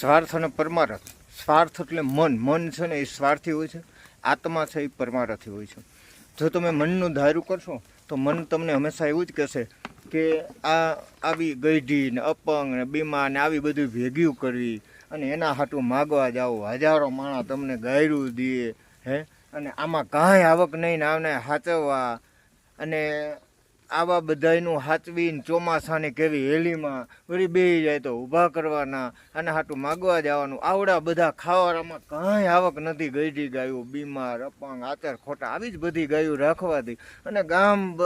સ્વાર્થ અને પરમારથ. સ્વાર્થ એટલે મન. મન છે ને એ સ્વાર્થી હોય છે. આત્મા છે એ પરમારથી હોય છે. જો તમે મનનું ધાર્યું કરશો, તો મન તમને હંમેશા એવું જ કહેશે કે આ આવી ગઈઢી ને અપંગ ને બીમા ને આવી બધી ભેગી કરવી અને એના હાટું માગવા જાઓ. હજારો માણસ તમને ગાયરું દે, હે? અને આમાં કાંઈ આવક નહીં ને આવને સાચવવા. અને આવા બધાયનું હાચવીને ચોમાસાની કેવી હેલીમાં વળી બેસી જાય તો ઊભા કરવાના અને હાટું માગવા જવાનું. આવડા બધા ખાવાનામાં કાંઈ આવક નથી ગઈઢી ગાયું. બીમાર, અપંગ, આચાર ખોટા આવી જ બધી ગાયું રાખવાથી. અને ગામ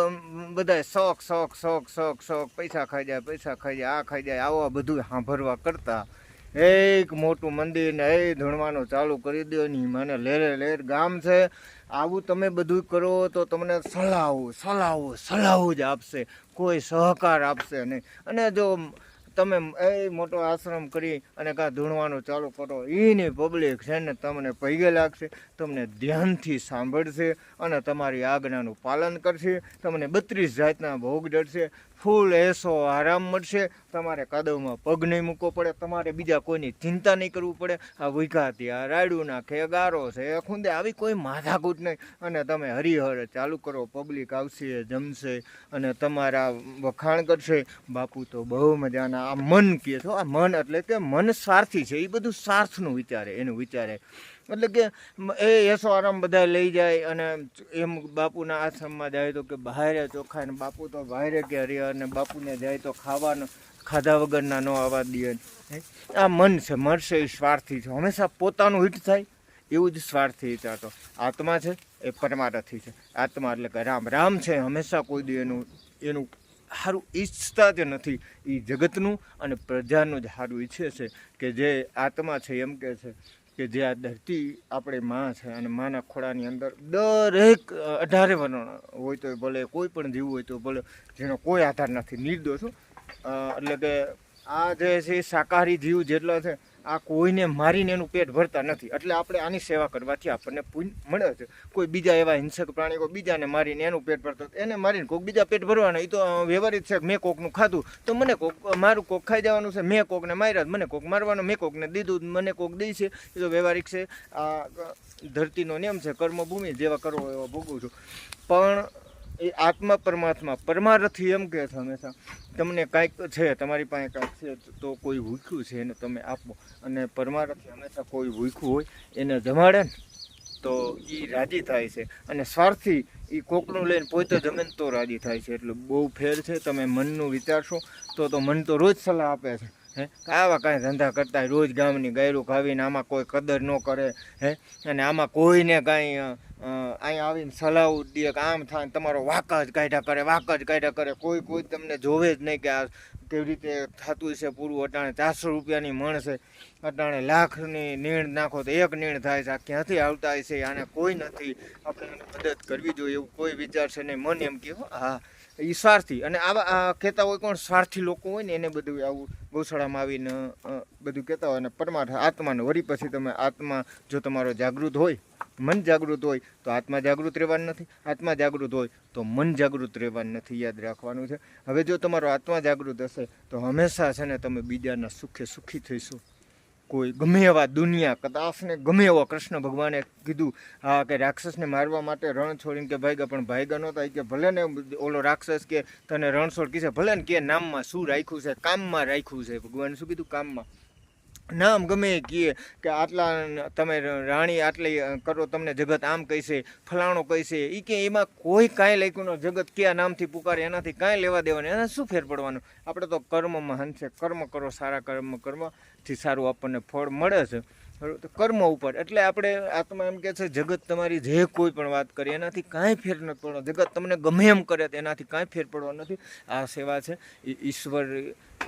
બધા શોખ શોખ શોખ શોખ શોખ. પૈસા ખાઈ જાય, પૈસા ખાઈ જાય, આ ખાઈ જાય, આવા બધું સાંભળવા કરતા. એક મોટું મંદિર ને એ ધૂણવાનું ચાલુ કરી દો ની મને લેરે લેર ગામ છે. આવું તમે બધું કરો તો તમને સલાહો સલાહો સલાહવું જ આપશે. કોઈ સહકાર આપશે નહીં. અને જો તમે એ મોટો આશ્રમ કરી અને કાં ધૂણવાનું ચાલુ કરો એની પબ્લિક છે ને તમને પૈગે લાગશે, તમને ધ્યાનથી સાંભળશે અને તમારી આજ્ઞાનું પાલન કરશે, તમને બત્રીસ જાતના ભોગ જડશે ફૂલ એસો આરામ મળશે, તમારે કાદવમાં પગ નહીં મૂકવો પડે, તમારે બીજા કોઈની ચિંતા નહીં કરવું પડે, આ વિઘાતી આ રાયડું નાખે ગારો છે ખૂંદે આવી કોઈ માથાકૂટ નહીં અને તમે હરિહર ચાલુ કરો પબ્લિક આવશે, જમશે અને તમારા વખાણ કરશે, બાપુ તો બહુ મજાના આ મન કહે છો આ મન એટલે કે મન સ્વાર્થી છે, એ બધું સ્વાર્થનું વિચારે, એનું વિચારે. એટલે કે એ યશો આરામ બધા લઈ જાય અને એમ બાપુના આશ્રમમાં જાય તો કે બહારે ચોખા ને બાપુ તો બહારે કે હરિહર અને બાપુને જાય તો ખાવાનું, ખાધા વગરના ન આવવા દે. આ મન છે, મરશે એ સ્વાર્થી છે. હંમેશા પોતાનું હિટ થાય, એવું જ સ્વાર્થી વિચારતો. આત્મા છે, એ પરમારથી છે. આત્મા એટલે કે રામ. રામ છે, હંમેશા કોઈ દી એનું એનું સારું ઈચ્છતા જ નથી એ જગતનું અને પ્રજાનું જ સારું ઈચ્છે છે કે જે આત્મા છે એમ કે છે કે જે આ ધરતી આપણે માં છે અને માના ખોળાની અંદર દરેક અઢારે વર્ણ હોય તો ભલે કોઈ પણ જીવ હોય તો ભલે જેનો કોઈ આધાર નથી, નિર્દોષ એટલે કે આ જે છે શાકાહારી જીવ જેટલા છે આ કોઈને મારીને એનું પેટ ભરતા નથી. એટલે આપણે આની સેવા કરવાથી આપણને પુણ્ય મળે છે. કોઈ બીજા એવા હિંસક પ્રાણી કોઈ બીજાને મારીને એનું પેટ ભરતો એને મારીને કોઈક બીજા પેટ ભરવાના એ તો વ્યવહારિક છે મેં કોકનું ખાધું, તો મને કોક મારું કોક ખાઈ જવાનું છે, મેં કોકને માર્યા મને કોક મારવાનું, મેં કોકને દીધું મને કોક દઈ છે. એ તો વ્યવહારિક છે. આ ધરતીનો નિયમ છે, કર્મભૂમિ જેવા કરવો એવા ભોગવું છું. પણ એ આત્મા પરમાત્મા પરમારથી એમ કહે છે હંમેશા, તમને કાંઈક છે, તમારી પાસે કાંઈક છે, તો કોઈ ભૂખ્યું છે એને તમે આપો. અને પરમારથી હંમેશા કોઈ ભૂખ્યું હોય, એને જમાડે ને, તો એ રાજી થાય છે. અને સ્વાર્થી એ કોકનું લઈને પોતે જમે તો રાજી થાય છે. એટલે બહુ ફેર છે, તમે મનનું વિચારશો, તો તો મન તો રોજ સલાહ આપે છે. હે? આવા કાંઈ ધંધા કરતા રોજ ગામની ગાયરું ખાવીને આમાં કોઈ કદર ન કરે. હે? અને આમાં કોઈને કાંઈ અહીંયા આવીને સલાહ દે કે આમ થાય તમારો વાક જ કાઢ્યા કરે વાક જ કાઢ્યા કરે. કોઈ કોઈ તમને જોવે જ નહીં કે આ કેવી રીતે થતું છે પૂરું. અટાણે ચારસો રૂપિયાની મળશે અટાણે લાખની નીણ નાખો તો એક નીણ થાય છે. આ ક્યાંથી આવતા છે આને કોઈ નથી. આપણે મદદ કરવી જોઈએ એવું કોઈ વિચારશે નહીં. મન એમ કે હો, એ સ્વાર્થી. અને આવા કહેતા હોય કોણ? સ્વાર્થી લોકો હોય ને એને બધું આવું ગૌશાળામાં આવીને બધું કહેતા હોય. અને પરમાર્થ આત્માને. વળી પછી તમે આત્મા જો તમારો જાગૃત હોય મન જાગૃત હોય તો આત્મા જાગૃત રહેવાનું નથી, આત્મા જાગૃત હોય તો મન જાગૃત રહેવાનું નથી, યાદ રાખવાનું છે. હવે જો તમારો આત્મા જાગૃત હશે તો હંમેશા છે ને તમે બીજાના સુખે સુખી થઈશું. કોઈ ગમે એવા દુનિયા, કદાચને ગમે એવો કૃષ્ણ ભગવાને કીધું હા કે રાક્ષસને મારવા માટે રણ છોડીને કે ભાઈગા, પણ ભાઈગા નહોતા કે ભલે ને ઓલો રાક્ષસ કે તને રણછોડ કીધે ભલે ને કે નામમાં શું રાખ્યું છે, કામમાં રાખ્યું છે, ભગવાને શું કીધું? કામમાં. નામ ગમે એ કહે કે આટલા તમે રાણી આટલી કરો તમને જગત આમ કહેશે, ફલાણો કહેશે. એ કે એમાં કોઈ કાંઈ લખ્યું ન, જગત કયા નામથી પુકારે, એનાથી કાંઈ લેવા દેવાનું એના શું ફેર પડવાનું? આપણે તો કર્મમાં હંસે, કર્મ કરો, સારા કર્મ કર્મથી સારું આપણને ફળ મળે છે. કર્મ ઉપર, એટલે આપણે આત્મા એમ કહે છે, જગત તમારી જે કોઈ પણ વાત કરી, એનાથી કાંઈ ફેર નથી પડવાનો જગત તમને ગમે એમ કરે એનાથી કાંઈ ફેર પડવાનો નથી. આ સેવા છે એ ઈશ્વર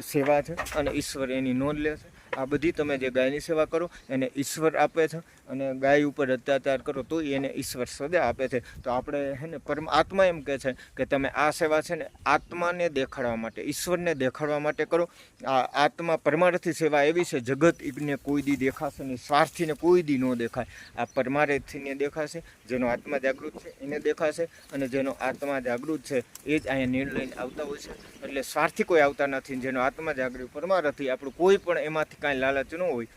સેવા છે, અને ઈશ્વર એની નોંધ લે છે. આ બધી તમે જે ગાયની સેવા કરો, એને ઈશ્વર આપે છે અને ગાય ઉપર અત્યાચાર કરો, તો એને ઈશ્વર સદા આપે છે. તો આપણે હે ને પરમાત્મા એમ કહે છે કે તમે આ સેવા છે ને આત્માને દેખાડવા માટે, ઈશ્વરને દેખાડવા માટે કરો. આ આત્મા પરમાર્થી સેવા એવી છે, જગત એને કોઈ દી દેખાશે નહીં, સ્વાર્થીને કોઈ દી ન દેખાય. આ પરમાર્થીને દેખાશે, જેનો આત્મા જાગૃત છે, એને દેખાશે અને જેનો આત્મા જાગૃત છે, એ જ અહીંયા નિર્ણય આવતા હોય છે. એટલે સ્વાર્થી કોઈ આવતા નથી, જેનો આત્મા જાગૃત પરમારથી આપણું કોઈ પણ એમાંથી કાંઈ લાલચ ન હોય.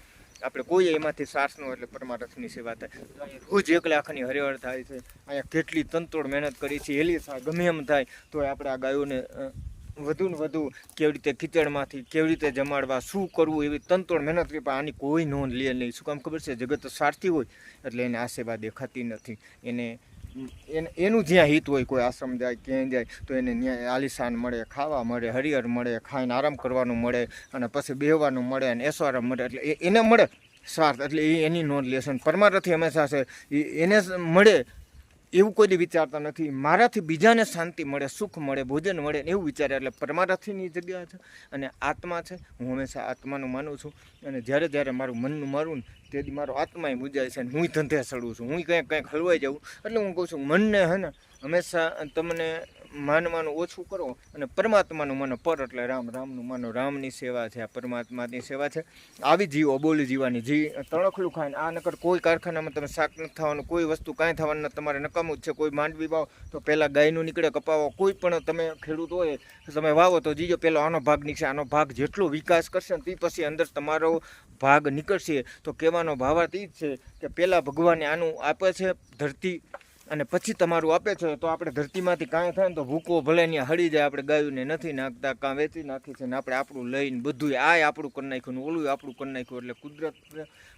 આપણે કોઈ એમાંથી સાસ ન એટલે પરમારથની સેવા થાય. રોજ એક લાખની હરિહર થાય છે. અહીંયા કેટલી તંતોડ મહેનત કરી છે. એલી ગમે એમ થાય તો આપણે આ ગાયોને વધુ ને વધુ કેવી રીતે ખીચડમાંથી કેવી રીતે જમાડવા, શું કરવું એવી તંતોડ મહેનત કરી આની કોઈ નોંધ લે નહીં. શું કામ ખબર છે? જગત સ્વાર્થી હોય, એટલે એને આ સેવા દેખાતી નથી. એને એને જ્યાં હિત હોય, કોઈ આશ્રમ જાય, ક્યાંય જાય, તો એને ત્યાં આલિશાન મળે, ખાવા મળે, હરિહર મળે, ખાઈને આરામ કરવાનું મળે, અને પછી બેહવાનું મળે, અને એસોરામ મળે, એટલે એને મળે સ્વાર્થ, એટલે એ, એની નોંધ લેશે. અને પરમારથી હંમેશા છે એને મળે એવું કોઈ વિચારતા નથી. મારાથી બીજાને શાંતિ મળે, સુખ મળે, ભોજન મળે એવું વિચારે. એટલે પરમારથીની જગ્યા છે અને આત્મા છે. હું હંમેશા આત્માનું માનું છું. અને જ્યારે જ્યારે મારું મનનું મારું ને દી મારો આત્માય મુજાય છે અને હું ધંધે સડું છું. હું કંઈક કંઈક હલવાઈ જાઉં. એટલે હું કહું છું, મનને હે ને હંમેશા તમને માનવાનું ઓછું કરો અને પરમાત્માનું માનો પર એટલે રામ, રામનું માનો, રામની સેવા છે, આ પરમાત્માની સેવા છે. આવી જીવો, બોલી જીવાની જી, તણખલું ખાઈને, આ નકર કોઈ કારખાનામાં તમે શાક નથી થવાનું કોઈ વસ્તુ કાંઈ થવાનું તમારે નકામું જ છે, કોઈ માંડવી વાવો, તો પહેલાં ગાયનું નીકળે, કપાવો, કોઈ પણ તમે ખેડૂત હોય, તમે વાવો, તો જીજો પહેલો આનો ભાગ નીકળશે, આનો ભાગ જેટલો વિકાસ કરશે ને તે પછી અંદર તમારો ભાગ નીકળશે. તો કહેવાનો ભાવાર્થ એ જ છે કે પહેલાં ભગવાને આનું આપે છે, ધરતી અને પછી તમારું આપે છે તો આપણે ધરતીમાંથી કાંઈ થાય ને તો ભૂકો ભલે ત્યાં હળી જાય, આપણે ગાયું નથી નાખતા, કાં વેચી નાખી છે ને આપણે આપણું લઈને બધું આય આપણું કરી નાખ્યું ને ઓલું આપણું કરી નાખ્યું એટલે કુદરત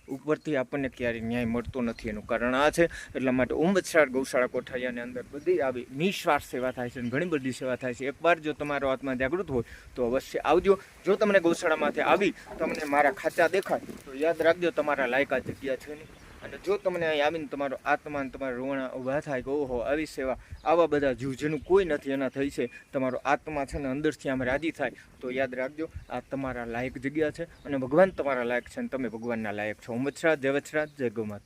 ઉપરથી આપણને ક્યારેય ન્યાય મળતો નથી એનું કારણ આ છે. એટલા માટે ઉમદસાર ગૌશાળા કોઠારિયાની અંદર બધી આવી નિઃસ્વાર્થ સેવા થાય છે અને ઘણી બધી સેવા થાય છે. એકવાર જો તમારો આત્મા જાગૃત હોય તો અવશ્ય આવજો. જો તમને ગૌશાળામાંથી આવી તમને મારા ખાચા દેખાય તો યાદ રાખજો તમારા લાયકા જગ્યા છે નહીં. અને જો તમને અહીં આવીને તમારો આત્મા તમારા રોણા ઊભા થાય કે ઓહો, આવી સેવા, આવા બધા જીવ જેનું કોઈ નથી, એના થઈ છે, તમારો આત્મા છે ને અંદરથી આમ રાજી થાય, તો યાદ રાખજો, આ તમારા લાયક જગ્યા છે અને ભગવાન તમારા લાયક છે અને તમે ભગવાનના લાયક છો. ઉમચ્છરાજ જય વચ્છરાજ જય ગૌ માતા